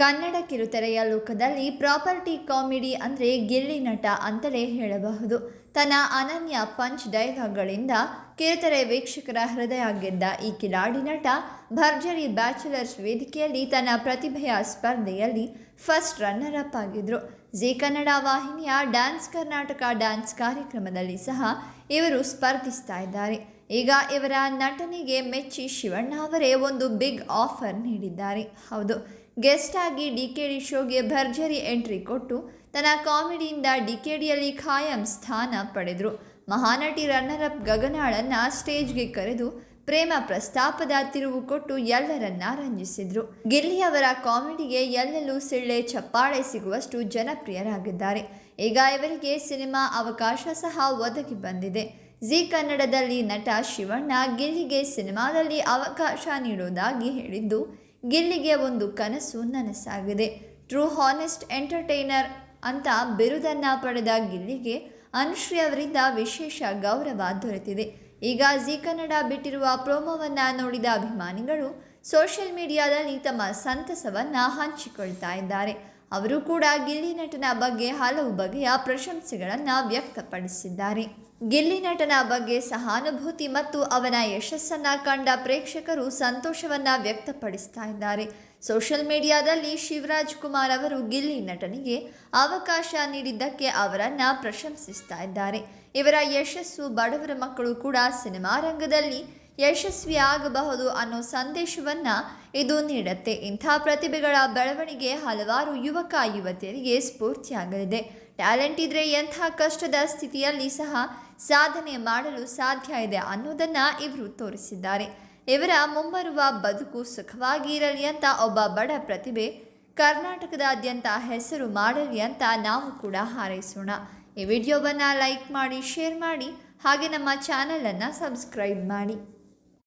ಕನ್ನಡ ಕಿರುತೆರೆಯ ಲೋಕದಲ್ಲಿ property comedy ಅಂದರೆ ಗಿಲ್ಲಿ ನಟ ಅಂತಲೇ ಹೇಳಬಹುದು. ತನ್ನ ಅನನ್ಯ ಪಂಚ್ ಡೈಲಾಗ್ಗಳಿಂದ ಕಿರುತೆರೆ ವೀಕ್ಷಕರ ಹೃದಯ ಗೆದ್ದ ಈ ಕಿಲಾಡಿ ನಟ, ಭರ್ಜರಿ ಬ್ಯಾಚುಲರ್ಸ್ ವೇದಿಕೆಯಲ್ಲಿ ತನ್ನ ಪ್ರತಿಭೆಯ ಸ್ಪರ್ಧೆಯಲ್ಲಿ ಫಸ್ಟ್ ರನ್ನರ್ ಅಪ್ ಆಗಿದ್ರು. ಜಿ ಕನ್ನಡ ವಾಹಿನಿಯ ಡ್ಯಾನ್ಸ್ ಕರ್ನಾಟಕ ಡ್ಯಾನ್ಸ್ ಕಾರ್ಯಕ್ರಮದಲ್ಲಿ ಸಹ ಇವರು ಸ್ಪರ್ಧಿಸ್ತಾ ಇದ್ದಾರೆ. ಈಗ ಇವರ ನಟನೆಗೆ ಮೆಚ್ಚಿ ಶಿವಣ್ಣ ಅವರೇ ಒಂದು ಬಿಗ್ ಆಫರ್ ನೀಡಿದ್ದಾರೆ. ಹೌದು, ಗೆಸ್ಟ್ ಆಗಿ ಡಿ ಕೆ ಡಿ ಶೋಗೆ ಭರ್ಜರಿ ಎಂಟ್ರಿ ಕೊಟ್ಟು ತನ್ನ ಕಾಮಿಡಿಯಿಂದ ಡಿ ಕೆ ಡಿಯಲ್ಲಿ ಖಾಯಂ ಸ್ಥಾನ ಪಡೆದರು. ಮಹಾನಟಿ ರನ್ನರ್ ಅಪ್ ಗಗನಾಳನ್ನ ಸ್ಟೇಜ್ಗೆ ಕರೆದು ಪ್ರೇಮ ಪ್ರಸ್ತಾಪದ ತಿರುವು ಕೊಟ್ಟು ಎಲ್ಲರನ್ನ ರಂಜಿಸಿದ್ರು. ಗಿಲ್ಲಿ ಅವರ ಕಾಮಿಡಿಗೆ ಎಲ್ಲೆಲ್ಲೂ ಸಿಳ್ಳೆ ಚಪ್ಪಾಳೆ ಸಿಗುವಷ್ಟು ಜನಪ್ರಿಯರಾಗಿದ್ದಾರೆ. ಈಗ ಇವರಿಗೆ ಸಿನಿಮಾ ಅವಕಾಶ ಸಹ ಒದಗಿ ಬಂದಿದೆ. ಜಿ ಕನ್ನಡದಲ್ಲಿ ನಟ ಶಿವಣ್ಣ ಗಿಲ್ಲಿಗೆ ಸಿನಿಮಾದಲ್ಲಿ ಅವಕಾಶ ನೀಡುವುದಾಗಿ ಹೇಳಿದ್ದು, ಗಿಲ್ಲಿಗೆ ಒಂದು ಕನಸು ನನಸಾಗಿದೆ. ಟ್ರೂ ಹಾನೆಸ್ಟ್ ಎಂಟರ್ಟೈನರ್ ಅಂತ ಬಿರುದನ್ನ ಪಡೆದ ಗಿಲ್ಲಿಗೆ ಅನುಶ್ರೀ ಅವರಿಂದ ವಿಶೇಷ ಗೌರವ ದೊರೆತಿದೆ. ಈಗ ಜಿ ಕನ್ನಡ ಬಿಟ್ಟಿರುವ ಪ್ರೋಮೋವನ್ನು ನೋಡಿದ ಅಭಿಮಾನಿಗಳು ಸೋಷಿಯಲ್ ಮೀಡಿಯಾದಲ್ಲಿ ತಮ್ಮ ಸಂತಸವನ್ನು ಹಂಚಿಕೊಳ್ತಾ ಇದ್ದಾರೆ. ಅವರು ಕೂಡ ಗಿಲ್ಲಿ ನಟನ ಬಗ್ಗೆ ಹಲವು ಬಗೆಯ ಪ್ರಶಂಸೆಗಳನ್ನು ವ್ಯಕ್ತಪಡಿಸಿದ್ದಾರೆ. ಗಿಲ್ಲಿ ನಟನ ಬಗ್ಗೆ ಸಹಾನುಭೂತಿ ಮತ್ತು ಅವನ ಯಶಸ್ಸನ್ನು ಕಂಡ ಪ್ರೇಕ್ಷಕರು ಸಂತೋಷವನ್ನು ವ್ಯಕ್ತಪಡಿಸ್ತಾ ಇದ್ದಾರೆ. ಸೋಷಿಯಲ್ ಮೀಡಿಯಾದಲ್ಲಿ ಶಿವರಾಜ್ ಕುಮಾರ್ ಅವರು ಗಿಲ್ಲಿ ನಟನಿಗೆ ಅವಕಾಶ ನೀಡಿದ್ದಕ್ಕೆ ಅವರನ್ನು ಪ್ರಶಂಸಿಸ್ತಾ ಇದ್ದಾರೆ. ಇವರ ಯಶಸ್ಸು ಬಡವರ ಮಕ್ಕಳು ಕೂಡ ಸಿನಿಮಾ ರಂಗದಲ್ಲಿ ಯಶಸ್ವಿ ಆಗಬಹುದು ಅನ್ನೋ ಸಂದೇಶವನ್ನ ಇದು ನೀಡುತ್ತೆ. ಇಂಥ ಪ್ರತಿಭೆಗಳ ಬೆಳವಣಿಗೆ ಹಲವಾರು ಯುವಕ, ಯುವತಿಯರಿಗೆ ಸ್ಫೂರ್ತಿಯಾಗಲಿದೆ. ಟ್ಯಾಲೆಂಟ್ ಇದ್ರೆ ಎಂಥ ಕಷ್ಟದ ಸ್ಥಿತಿಯಲ್ಲಿ ಸಹ ಸಾಧನೆ ಮಾಡಲು ಸಾಧ್ಯ ಇದೆ ಅನ್ನೋದನ್ನ ಇವರು ತೋರಿಸಿದ್ದಾರೆ. ಇವರ ಮುಂಬರುವ ಬದುಕು ಸುಖವಾಗಿ ಇರಲಿ ಅಂತ ಒಬ್ಬ ಬಡ ಪ್ರತಿಭೆ ಕರ್ನಾಟಕದಾದ್ಯಂತ ಹೆಸರು ಮಾಡಲಿ ಅಂತ ನಾವು ಕೂಡ ಹಾರೈಸೋಣ. ಈ ವಿಡಿಯೋವನ್ನು ಲೈಕ್ ಮಾಡಿ, ಶೇರ್ ಮಾಡಿ, ಹಾಗೆ ನಮ್ಮ ಚಾನಲನ್ನು ಸಬ್ಸ್ಕ್ರೈಬ್ ಮಾಡಿ.